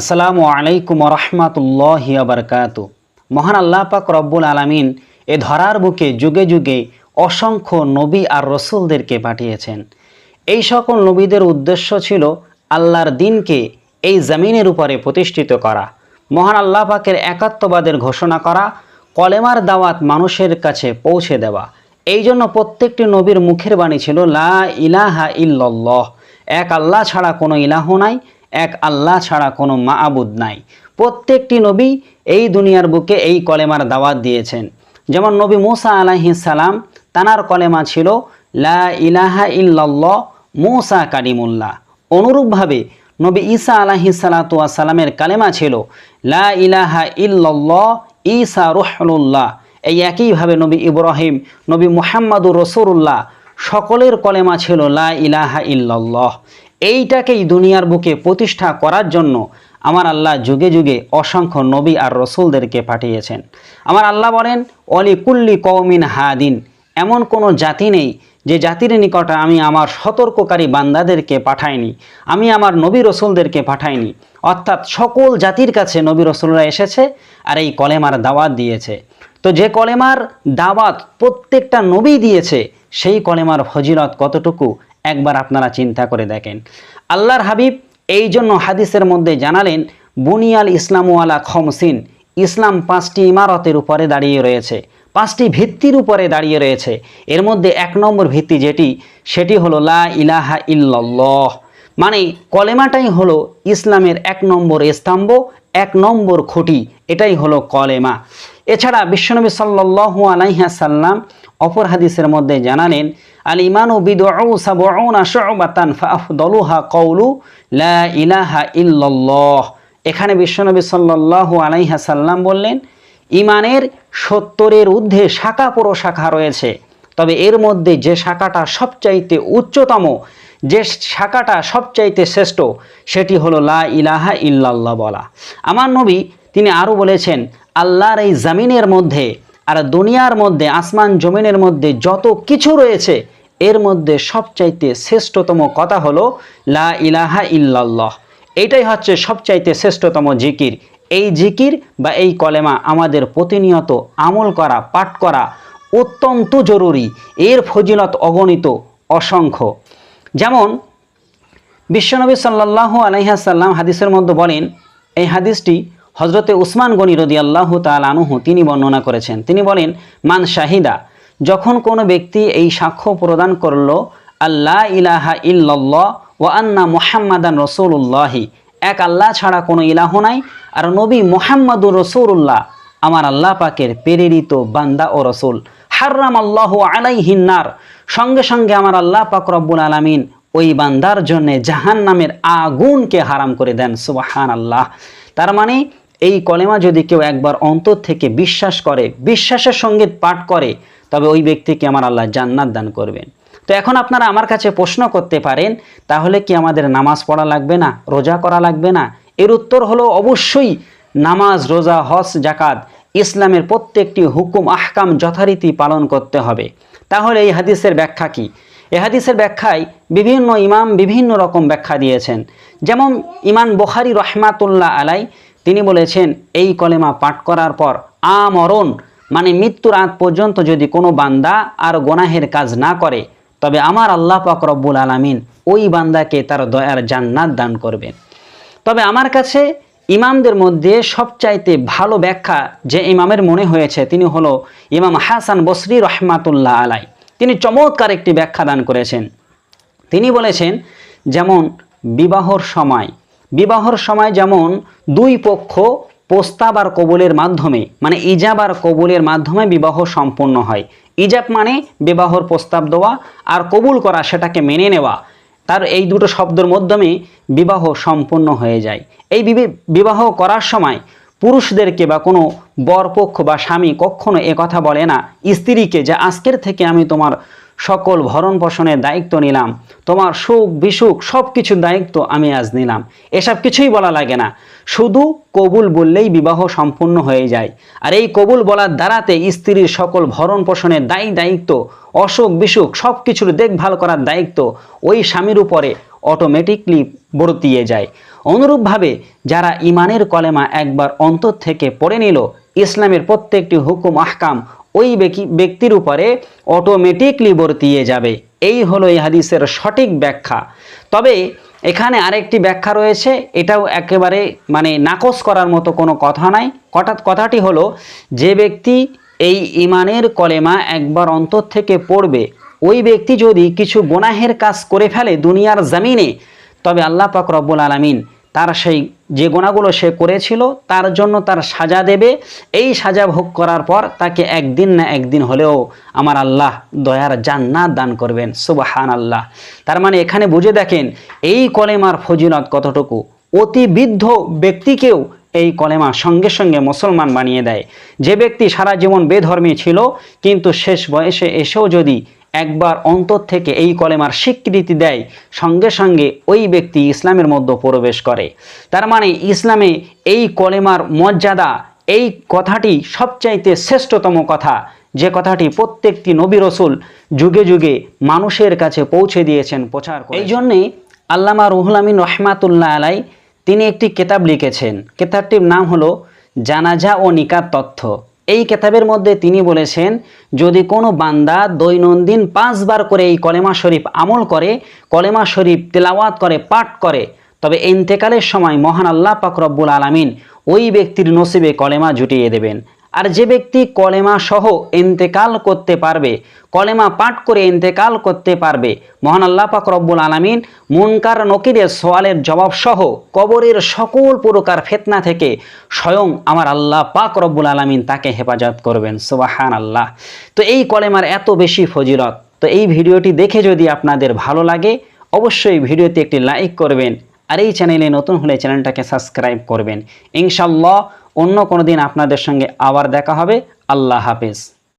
আসসালামু আলাইকুম রহমাতুল্লাহ বারকাত মহান আল্লাহ পাক রব্বুল আলামিন এ ধরার বুকে যুগে যুগে অসংখ্য নবী আর রসুলদেরকে পাঠিয়েছেন। এই সকল নবীদের উদ্দেশ্য ছিল আল্লাহর দিনকে এই জমিনের উপরে প্রতিষ্ঠিত করা। মহান আল্লাহ পাকের একাত্মবাদের ঘোষণা করা, কলেমার দাওয়াত মানুষের কাছে পৌঁছে দেওয়া। এই জন্য প্রত্যেকটি নবীর মুখের বাণী ছিল, লা ইলাহা ইল্লাল্লাহ। এক আল্লাহ ছাড়া কোনো ইলাহ নাই এক আল্লাহ ছাড়া কোনো মাআবুদ নাই। প্রত্যেকটি নবী এই দুনিয়ার বুকে এই কলেমার দাওয়াত দিয়েছেন। যেমন নবী মুসা আলাইহিস সালাম, তানার কলেমা ছিল, লা ইলাহা ইল্লাল্লাহ, মুসা কালিমুল্লাহ অনুরূপভাবে নবী ঈসা আলাহি সালামের কালেমা ছিল, লা ইলাহা ইল্লাল্লাহ, ঈসা রুহুল্লাহ এই একইভাবে নবী ইব্রাহিম, নবী মুহাম্মাদুর রসুল্লাহ সকলের কলেমা ছিল, লা ইলাহা ইল্লাল্লাহ। এইটাকেই দুনিয়ার বুকে প্রতিষ্ঠা করার জন্য আমার আল্লাহ যুগে যুগে অসংখ্য নবী আর রসুলদেরকে পাঠিয়েছেন। আমার আল্লাহ বলেন অলি কুল্লি কৌমিন হাদিন এমন কোনো জাতি নেই যে জাতির নিকটে আমি আমার সতর্ককারী বান্দাদেরকে পাঠাইনি, আমি আমার নবী রসুলদেরকে পাঠাইনি। অর্থাৎ সকল জাতির কাছে নবী রসুলরা এসেছে আর এই কলেমার দাওয়াত দিয়েছে। তো যে কলেমার দাওয়াত প্রত্যেকটা নবী দিয়েছে, সেই কলেমার ফজিলত কতটুকু একবার আপনারা চিন্তা করে দেখেন। আল্লাহর হাবিব এই জন্য হাদিসের মধ্যে জানালেন, বুনিয়াল ইসলামওয়ালা খমসিন ইসলাম পাঁচটি ইমারতের উপরে দাঁড়িয়ে রয়েছে, পাঁচটি ভিত্তির উপরে দাঁড়িয়ে রয়েছে। এর মধ্যে এক নম্বর ভিত্তি যেটি, সেটি হলো লা ইলাহা ইল্লাল্লাহ। মানে কলেমাটাই হলো ইসলামের এক নম্বর স্তম্ভ, এক নম্বর খুঁটি, এটাই হলো কলেমা। এছাড়া বিশ্বনবী সাল্লাল্লাহু আলাইহি সাল্লাম অপর হাদিসের মধ্যে জানালেন আল ইমানু বিদউ সাবউনা শুবাতান ফাফদলুহা কওলু লা ইলাহা ইল্লাল্লাহ। এখানে বিশ্বনবী সাল্লাল্লাহু আলাইহি সাল্লাম বললেন, ইমানের সত্তরের ঊর্ধ্বে শাখা পুরো শাখা রয়েছে, তবে এর মধ্যে যে শাখাটা সবচাইতে উচ্চতম, যে শাখাটা সবচাইতে শ্রেষ্ঠ, সেটি হলো লা ইলাহা ইল্লাল্লাহ বলা। আমার নবী তিনি আরও বলেছেন, আল্লাহর এই জামিনের মধ্যে আর দুনিয়ার মধ্যে, আসমান জমিনের মধ্যে যত কিছু রয়েছে, এর মধ্যে সবচাইতে শ্রেষ্ঠতম কথা হলো, লা ইলাহা ইল্লাল্লাহ। এটাই হচ্ছে সবচাইতে শ্রেষ্ঠতম জিকির। এই জিকির বা এই কলেমা আমাদের প্রতিনিয়ত আমল করা, পাঠ করা অত্যন্ত জরুরি। এর ফজিলত অগণিত, অসংখ্য। যেমন, বিশ্বনবী সাল্লাল্লাহু আলাইহাসাল্লাম হাদিসের মধ্যে বলেন, এই হাদিসটি হজরতে উসমান গনি রদি আল্লাহ তালানুহু তিনি বর্ণনা করেছেন। তিনি বলেন, মান শাহিদা, যখন কোনো ব্যক্তি এই সাক্ষ্য প্রদান করল আল্লাহ ইলাহা ইল্লাল্লাহ ও আন্না মুহাম্মাদান রসুল্লাহি এক আল্লাহ ছাড়া কোনো ইলাহ নাই, আর নবী মোহাম্মদুর রসুল্লাহ আমার আল্লাহ পাকের প্রেরিত বান্দা ও রসুল। হার্রাম আল্লাহ আলাইহিন্নার সঙ্গে সঙ্গে আমার আল্লাহ পাক রব্বুল আলমিন ওই বান্দার জন্য জাহান নামের আগুনকে হারাম করে দেন। সুবাহান আল্লাহ তার মানে এই কলেমা যদি কেউ একবার অন্তর থেকে বিশ্বাস করে, বিশ্বাসের সঙ্গে পাঠ করে, তবে ওই ব্যক্তিকে আমার আল্লাহ জান্নাত দান করবেন। তো এখন আপনারা আমার কাছে প্রশ্ন করতে পারেন, তাহলে কি আমাদের নামাজ পড়া লাগবে না, রোজা করা লাগবে না? এর উত্তর হলো অবশ্যই নামাজ, রোজা, হজ জাকাত ইসলামের প্রত্যেকটি হুকুম, আহকাম যথারীতি পালন করতে হবে। তাহলে এই হাদিসের ব্যাখ্যা কি? এ হাদিসের ব্যাখ্যায় বিভিন্ন ইমাম বিভিন্ন রকম ব্যাখ্যা দিয়েছেন। যেমন ইমান বখারি রহমাতুল্লাহ আলাই তিনি বলেছেন, এই কলেমা পাঠ করার পর আমরণ মানে মৃত্যুর আগ পর্যন্ত যদি কোনো বান্দা আর গোনাহের কাজ না করে, তবে আমার আল্লাহ পাক রব্বুল আলমিন ওই বান্দাকে তার দয়ার জান্নাত দান করবেন। তবে আমার কাছে ইমামদের মধ্যে সবচাইতে ভালো ব্যাখ্যা যে ইমামের মনে হয়েছে, তিনি হলো ইমাম হাসান বসরি রহমাতুল্লাহ আলাই তিনি চমৎকার একটি ব্যাখ্যা দান করেছেন। তিনি বলেছেন, যেমন বিবাহর সময় বিবাহর সময় যেমন দুই পক্ষ প্রস্তাব আর কবুলের মাধ্যমে মানে ইজাব আর কবুলের মাধ্যমে বিবাহ সম্পূর্ণ হয়। ইজাব মানে বিবাহর প্রস্তাব দেওয়া আর কবুল করা, সেটাকে মেনে নেওয়া। তার এই দুটো শব্দের মাধ্যমে বিবাহ সম্পূর্ণ হয়ে যায়। এই বিবাহ করার সময় পুরুষদেরকে বা কোনো বরপক্ষ বা স্বামী কখনো কথা বলে না, স্ত্রীকে যে আজকের থেকে আমি তোমার সকল ভরণ পোষণের দায়িত্ব নিলাম। তোমার সুখ, বিসুখ সব কিছুর দায়িত্ব আমি আজ নিলাম। এসব কিছুই বলা লাগে না। শুধু কবুল বললেই বিবাহ সম্পূর্ণ হয়ে যায়। আর এই কবুল বলার দ্বারাতে স্ত্রীর সকল ভরণ পোষণের দায়ী দায়িত্ব, অসুখ, বিসুখ সব কিছুর দেখভাল করার দায়িত্ব ওই স্বামীর উপরে অটোমেটিকলি বর্তিয়ে যায়। অনুরূপভাবে যারা ইমানের কলেমা একবার অন্তর থেকে পড়ে নিল, ইসলামের প্রত্যেকটি হুকুম, আহকাম ওই ব্যক্তি- ব্যক্তির উপরে অটোমেটিকলি বর্তিয়ে যাবে। এই হলো এই হাদিসের সঠিক ব্যাখ্যা। তবে এখানে আরেকটি ব্যাখ্যা রয়েছে, এটাও একেবারে মানে নাকচ করার মতো কোনো কথা নাই। কথাটি হলো, যে ব্যক্তি এই ইমানের কলেমা একবার অন্তর থেকে পড়বে, ওই ব্যক্তি যদি কিছু গোনাহের কাজ করে ফেলে দুনিয়ার জামিনে, তবে আল্লাহ পাক রব্বুল আলামিন তার সেই যে গোনাগুলো সে করেছিল, তার জন্য তার সাজা দেবে। এই সাজা ভোগ করার পর তাকে একদিন না একদিন হলেও আমার আল্লাহ দয়ার জান্নাত দান করবেন। সুবাহান আল্লাহ তার মানে এখানে বুঝে দেখেন, এই কলেমার ফজিলত কতটুকু? অতি বৃদ্ধ ব্যক্তিকেও এই কলেমা সঙ্গে সঙ্গে মুসলমান বানিয়ে দেয়। যে ব্যক্তি সারা জীবন বেধর্মী ছিল, কিন্তু শেষ বয়সে এসেও যদি একবার অন্তর থেকে এই কলেমার স্বীকৃতি দেয়, সঙ্গে সঙ্গে ওই ব্যক্তি ইসলামের মধ্যে প্রবেশ করে। তার মানে ইসলামে এই কলেমার মর্যাদা, এই কথাটি সবচাইতে শ্রেষ্ঠতম কথা। যে কথাটি প্রত্যেকটি নবী রসুল যুগে যুগে মানুষের কাছে পৌঁছে দিয়েছেন, প্রচার করে এই জন্যে আল্লামা রুহুল আমিন রহমাতুল্লাহ আলাই তিনি একটি কেতাব লিখেছেন। কেতাবটির নাম হলো জানাজা ও নিকার তথ্য। এই কেতাবের মধ্যে তিনি বলেছেন, যদি কোনো বান্দা দৈনন্দিন পাঁচবার করে এই কলেমা শরীফ আমল করে, কলেমা শরীফ তেলাওয়াত করে, পাঠ করে, তবে এন্তেকালের সময় মহান আল্লাহ পাকরব্বুল আলামিন ওই ব্যক্তির নসিবে কলেমা জুটিয়ে দেবেন। আর যে ব্যক্তি কলেমা সহ ইন্তেকাল করতে পারবে, কলেমা পাঠ করে ইন্তেকাল করতে পারবে, মহান আল্লাহ পাক রব্বুল আলামিন মুনকার নকিরের সোয়ালের জবাব সহ কবরের সকল প্রকার ফেতনা থেকে স্বয়ং আমার আল্লাহ পাক রব্বুল আলামিন তাকে হেফাজত করবেন। সোবাহান আল্লাহ তো এই কলেমার এত বেশি ফজিলত, তো এই ভিডিওটি দেখে যদি আপনাদের ভালো লাগে, অবশ্যই ভিডিওতে একটি লাইক করবেন আর এই চ্যানেলে নতুন হলে চ্যানেলটাকে সাবস্ক্রাইব করবেন। ইনশাল্লাহ অন্য কোনো দিন আপনাদের সঙ্গে আবার দেখা হবে। আল্লাহ হাফেজ।